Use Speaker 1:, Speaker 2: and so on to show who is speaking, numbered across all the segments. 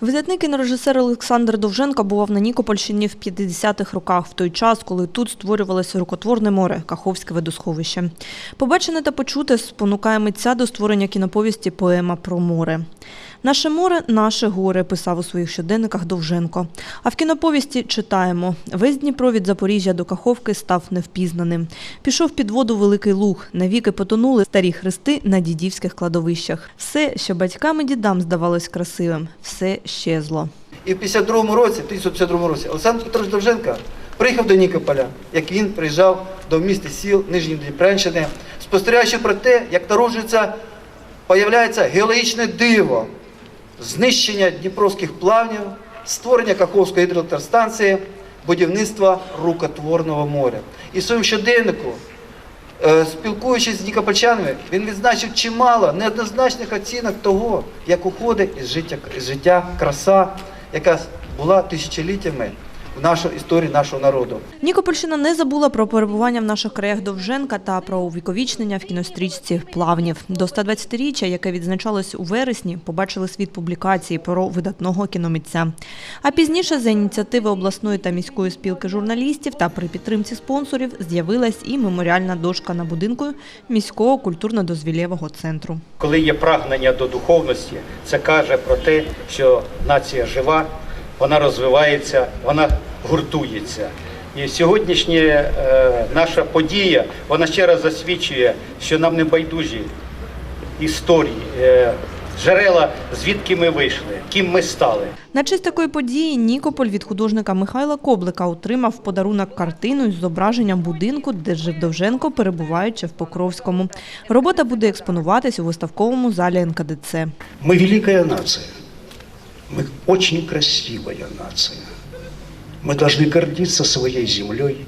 Speaker 1: Видатний кінорежисер Олександр Довженко бував на Нікопольщині в 50-х роках, в той час, коли тут створювалося рукотворне море Каховське водосховище. Побачене та почуте спонукає митця до створення кіноповісті Поема про море. Наше море наше горе писав у своїх щоденниках Довженко. А в кіноповісті читаємо: весь Дніпро від Запоріжжя до Каховки став невпізнаним. Пішов під воду великий луг, навіки потонули старі хрести на дідівських кладовищах. Все, що батькам і дідам здавалось красивим, все щезло.
Speaker 2: І в 52-му році, 1952 році, Олександр Петрович Довженко приїхав до Нікополя, як він приїжджав до міста сіл Нижньої Дніпрянщини, спостерігаючи про те, як народжується, появляється геологічне диво, знищення дніпровських плавнів, створення Каховської гідроелектростанції, будівництва рукотворного моря. І в своєму щоденнику, е, спілкуючись з нікопольчанами, він відзначив чимало неоднозначних оцінок того, як уходить із життя, із життя краса, яка була тисячоліттями в нашій історії нашого народу.
Speaker 1: Нікопольщина не забула про перебування в наших краях Довженка та про увіковічнення в кінострічці плавнів. До 120-річчя, яке відзначалось у вересні, побачили світ публікації про видатного кіномитця. А пізніше за ініціативи обласної та міської спілки журналістів та при підтримці спонсорів з'явилась і меморіальна дошка на будинку міського культурно-дозвілєвого центру.
Speaker 3: Коли є прагнення до духовності, це каже про те, що нація жива, вона розвивається, вона гуртується. І сьогоднішня е, наша подія, вона ще раз засвідчує, що нам не байдужі історії, е, джерела, звідки ми вийшли, ким ми стали.
Speaker 1: На честь такої події Нікополь від художника Михайла Коблика отримав подарунок картину з зображенням будинку, де жив Довженко, перебуваючи в Покровському. Робота буде експонуватись у виставковому залі НКДЦ.
Speaker 4: Мы великая нация. Мы очень красивая нация. Мы должны гордиться своей землей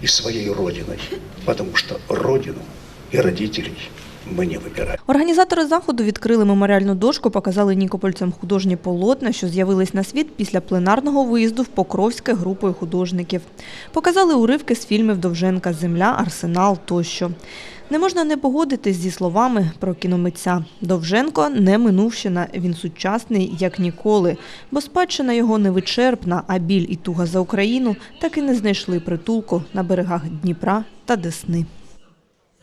Speaker 4: и своей родиной, потому что родину и родителей мы не.
Speaker 1: Організатори заходу відкрили меморіальну дошку, показали нікопольцям художні полотна, що з'явились на світ після пленарного виїзду в Покровське групою художників. Показали уривки з фільмів Довженка Земля, Арсенал тощо. Не можна не погодитись зі словами про кіномитця. Довженко не минувщина, він сучасний як ніколи, бо спадщина його невичерпна, а біль і туга за Україну так і не знайшли притулку на берегах Дніпра та Десни.